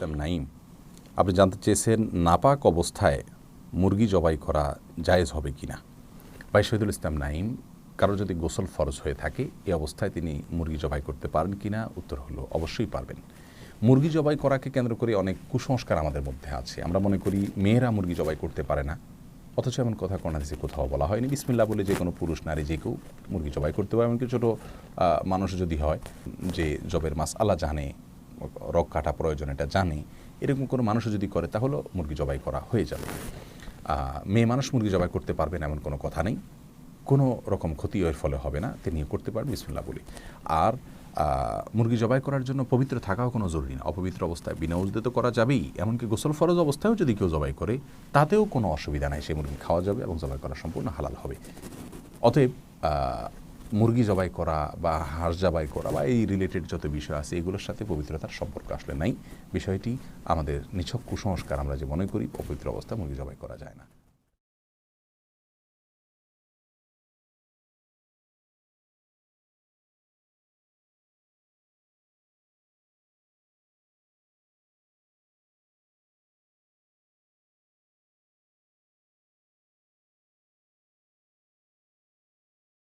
ইসলাম নাইম আপনি জানতে চেয়েছেন নাপাক অবস্থায় মুরগি জবাই করা জায়েজ হবে কি না ভাই শহীদুল ইসলাম নাইম কারও যদি গোসল ফরজ হয়ে থাকে এই অবস্থায় তিনি মুরগি জবাই করতে পারেন কি না উত্তর হলো, অবশ্যই পারবেন। মুরগি জবাই করাকে কেন্দ্র করে অনেক কুসংস্কার আমাদের মধ্যে আছে। আমরা মনে করি, মেয়েরা মুরগি জবাই করতে পারে না। অথচ এমন কথা কোনো হাদিসে কোথাও বলা হয়নি। বিসমিল্লা বলে যে কোনো পুরুষ, নারী যে কেউ মুরগি জবাই করতে পারে। এমনকি ছোটো মানুষ যদি হয় যে জবের মাস আল্লাহ জানে রক কাটা প্রয়োজন, এটা জানে। এরকম কোনো মানুষও যদি করে, তাহলেও মুরগি জবাই করা হয়ে যাবে। মেয়ে মানুষ মুরগি জবাই করতে পারবেন এমন কোনো কথা নেই। কোনো রকম ক্ষতি এর ফলে হবে না, তিনি করতে পারবেন বিসমুল্লাহ বলি। আর মুরগি জবাই করার জন্য পবিত্র থাকাও কোনো জরুরি না। অপবিত্র অবস্থায় বিনা তো করা যাবেই। এমনকি গোসল ফরজ অবস্থায়ও যদি কেউ জবাই করে, তাতেও কোনো অসুবিধা নাই সেই মুরগি খাওয়া যাবে এবং জবাই করা সম্পূর্ণ হালাল হবে। অতএব মুরগি জবাই করা বা হাঁস জবাই করা বা এই রিলেটেড যত বিষয় আছে, এগুলোর সাথে পবিত্রতার সম্পর্ক আসলে নাই। বিষয়টি আমাদের নিছক কুসংস্কার আমরা যে মনে করি, অপবিত্র অবস্থা মুরগি জবাই করা যায় না।